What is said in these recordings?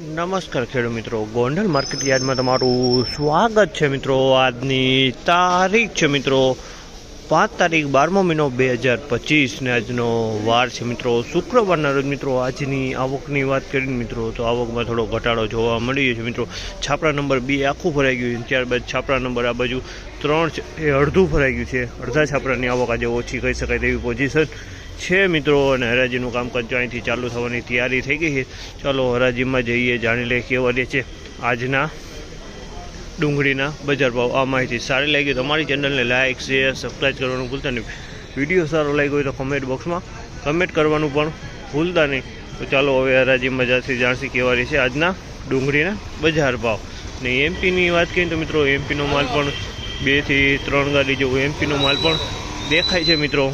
નમસ્કાર ખેડૂત મિત્રો. ગોંડલ માર્કેટ યાર્ડમાં તમારું સ્વાગત છે મિત્રો. આજની તારીખ છે મિત્રો. પાંચ તારીખ બારમો મહિનો બે હજાર પચીસને આજનો વાર છે મિત્રો. શુક્રવારના રોજ મિત્રો આજની આવકની વાત કરીને મિત્રો, તો આવકમાં થોડો ઘટાડો જોવા મળી રહ્યો છે મિત્રો. છાપરા નંબર બે આખું ભરાઈ ગયું છે. ત્યારબાદ છાપરા નંબર આ બાજુ ત્રણ એ અડધું ભરાઈ ગયું છે. અડધા છાપરાની આવક આજે ઓછી કહી શકાય તેવી પોઝિશન છે મિત્રો, અને હરાજીનું કામકાજ અહીંથી ચાલુ થવાની તૈયારી થઈ ગઈ છે. ચાલો હરાજીમાં જઈએ, જાણી લઈએ કેવા રહે છે આજના ડુંગળીના બજાર ભાવ. આ માહિતી સારી લાગી તો અમારી ચેનલને લાઇક શેર સબસ્ક્રાઈબ કરવાનું ભૂલતા નહીં. વીડિયો સારો લાગ્યો હોય તો કમેન્ટ બોક્સમાં કમેન્ટ કરવાનું પણ ભૂલતા નહીં. તો ચાલો હવે હરાજીમાં જાથી જાણશી કેવા રહે છે આજના ડુંગળીના બજાર ભાવ. ને એમપીની વાત કરીએ તો મિત્રો, એમપીનો માલ પણ બેથી ત્રણ ગાડી જેવો એમપીનો માલ પણ દેખાય છે મિત્રો.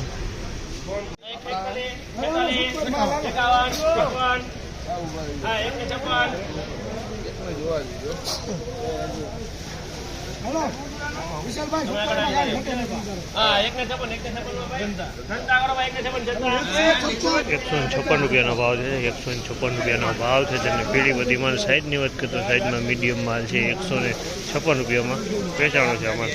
એકસો ને છપ્પન રૂપિયાનો ભાવ છે એકસો ને છપ્પન રૂપિયાનો ભાવ છે જેને પીળી બધી માલ સાઈઝની વાત કરતો સાઈઝમાં મીડિયમ માલ છે એકસો ને છપ્પન રૂપિયામાં વેચાણો છે અમારે.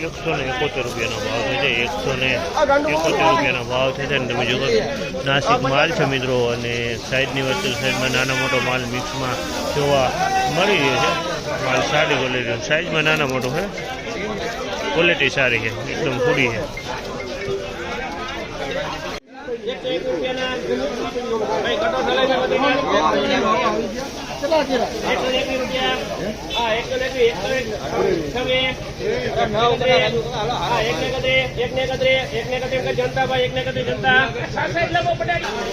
એકસો ને એકોતેર રૂપિયાનો ભાવ છે. એકસો ને એકોતેર રૂપિયાનો ભાવ છે. અને તમે જોવો નાસિક માલ છે મિત્રો અને સાઈડની વચ્ચે સાઈડમાં નાનો મોટો માલ મિક્સમાં જોવા મળી રહ્યો છે. માલ સારી ક્વોલિટી સાઈઝમાં નાનો મોટો છે. ક્વોલિટી સારી છે. એકદમ પૂરી છે.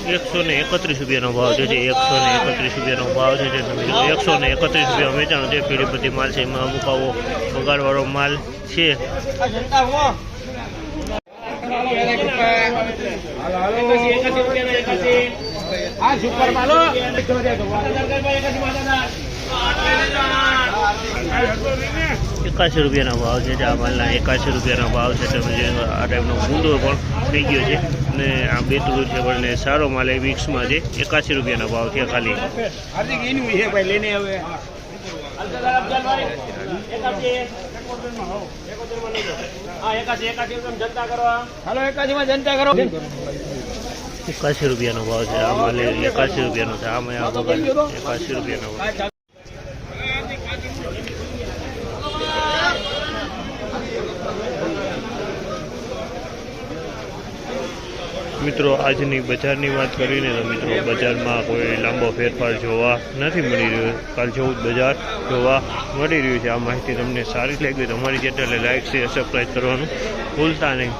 એકસો ને એકત્રીસ રૂપિયાનો ભાવ છે જે એકસો ને એકત્રીસ રૂપિયાનો ભાવ છે જે તમે જો એકસો ને એકત્રીસ રૂપિયા વેચાણો છે પેલી બધી માલ છે એમાં અમુક આવો પગારવાળો માલ છે આ સુપર માલો એકાસી રૂપિયાનો ભાવ છે આ માલના એકાસી રૂપિયાનો ભાવ છે. તમે જે આ ટાઈપનો ગુંદો પણ થઈ ગયો છે. અને આ બેતલું છે પણ સારો માલ એ મિક્સમાં છે. એકાસી રૂપિયાનો ભાવ છે ખાલી. લઈને હવે. હાલો એકાદીમાં જનતા કરો. એકાસી રૂપિયાનો ભાવ છે આ માલ એકાસી રૂપિયાનો છે, આમાં આ બગાડ એકાસી રૂપિયાનો ભાવ મિત્રો, આજની બજારની વાત કરીને તો મિત્રો, બજારમાં કોઈ લાંબો ફેરફાર જોવા નથી મળી રહ્યો. કાલ જેવું જ બજાર જોવા મળી રહ્યું છે. આ માહિતી તમને સારી લાગી તમારી ચેનલને લાઇક શેર સબસ્ક્રાઈબ કરવાનું ભૂલતા નહીં.